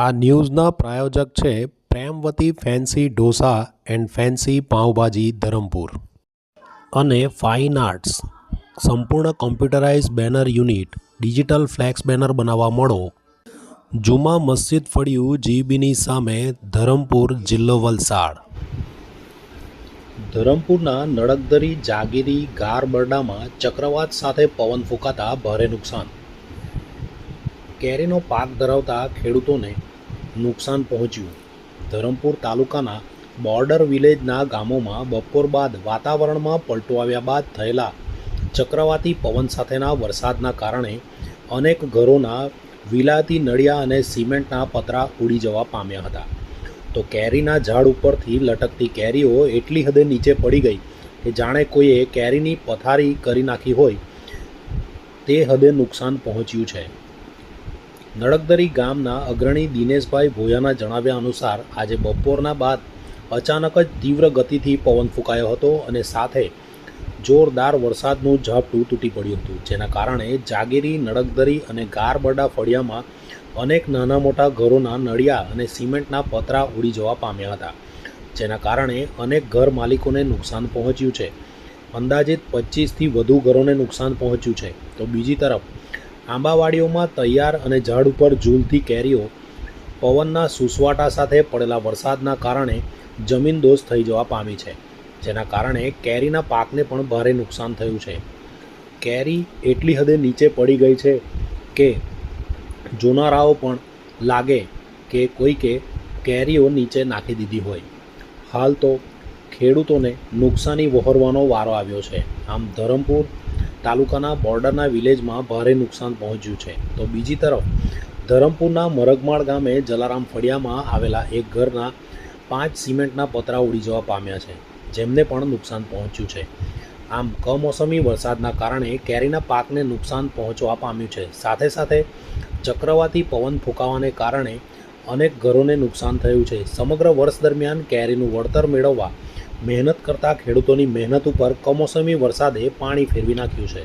આ ન્યૂઝના પ્રાયોજક છે Premvati fancy dosa and fancy pav bhaji Dharampur. અને ફાઇન આર્ટ્સ. સંપૂર્ણ computerise banner unit, digital flex banner બનાવવા મળો. જુમા મસ્જિદ ફળિયું જીબીની સામે ધરમપુર જિલ્લો વલસાડ. ધરમપુરના નડકદરી જાગીરી ગારબરડામાં ચક્રવાત સાથે પવન ફૂંકાતા ભારે નુકસાન. કેરીનો પાક ધરાવતા ખેડૂતોને નુકસાન પહોંચ્યું. ધરમપુર તાલુકાના બોર્ડર વિલેજના ગામોમાં બપોર બાદ વાતાવરણમાં પલટો આવ્યા બાદ થયેલા ચક્રવાતી પવન સાથેના વરસાદના કારણે અનેક ઘરોના વિલાતી નળિયા અને સિમેન્ટના પતરા ઉડી જવા પામ્યા હતા. તો કેરીના ઝાડ ઉપરથી લટકતી કેરીઓ એટલી હદે નીચે પડી ગઈ કે જાણે કોઈએ કેરીની પથારી કરી નાખી હોય. તે હદે નુકસાન પહોંચ્યું છે. નડકદરી ગામના અગ્રણી દિનેશભાઈ ભોયાના જણાવ્યા અનુસાર, આજે બપોરના બાદ અચાનક જ તીવ્ર ગતિથી પવન ફૂંકાયો હતો અને સાથે જોરદાર વરસાદનું ઝાપટું તૂટી પડ્યું હતું, જેના કારણે જાગીરી નડકદરી અને ગારબરડા ફળિયામાં અનેક નાના મોટા ઘરોના નળિયા અને સિમેન્ટના પતરા ઉડી જવા પામ્યા હતા, જેના કારણે અનેક ઘર માલિકોને નુકસાન પહોંચ્યું છે. અંદાજિત પચીસથી વધુ ઘરોને નુકસાન પહોંચ્યું છે. તો બીજી તરફ આંબાવાડીઓમાં તૈયાર અને ઝાડ ઉપર ઝૂલતી કેરીઓ પવનના સુસવાટા સાથે પડેલા વરસાદના કારણે જમીનદોસ્ત થઈ જવા પામી છે, જેના કારણે કેરીના પાકને પણ ભારે નુકસાન થયું છે. કેરી એટલી હદે નીચે પડી ગઈ છે કે જોનારાઓ પણ લાગે કે કોઈકે કેરીઓ નીચે નાખી દીધી હોય. હાલ તો ખેડૂતોને નુકસાની વહોરવાનો વારો આવ્યો છે. આમ ધરમપુર તાલુકાના બોર્ડરના વિલેજમાં ભારે નુકસાન પહોંચ્યું છે. તો બીજી તરફ, ધરમપુરના મરગમાળ ગામે જલારામ ફળિયામાં આવેલા એક ઘરના પાંચ સિમેન્ટના પતરા ઉડી જવા પામ્યા છે, જેમને પણ નુકસાન પહોંચ્યું છે. આમ, કમોસમી વરસાદના કારણે કેરીના પાકને નુકસાન પહોંચવા પામ્યું છે. સાથે સાથે, ચક્રવાતી પવન ફૂંકાવાને કારણે અનેક ઘરોને નુકસાન થયું છે. સમગ્ર વર્ષ દરમિયાન કેરીનું વળતર મેળવવા મહેનત કરતા ખેડૂતોની મહેનત ઉપર કમોસમી વરસાદે પાણી ફેરવી નાખ્યું છે.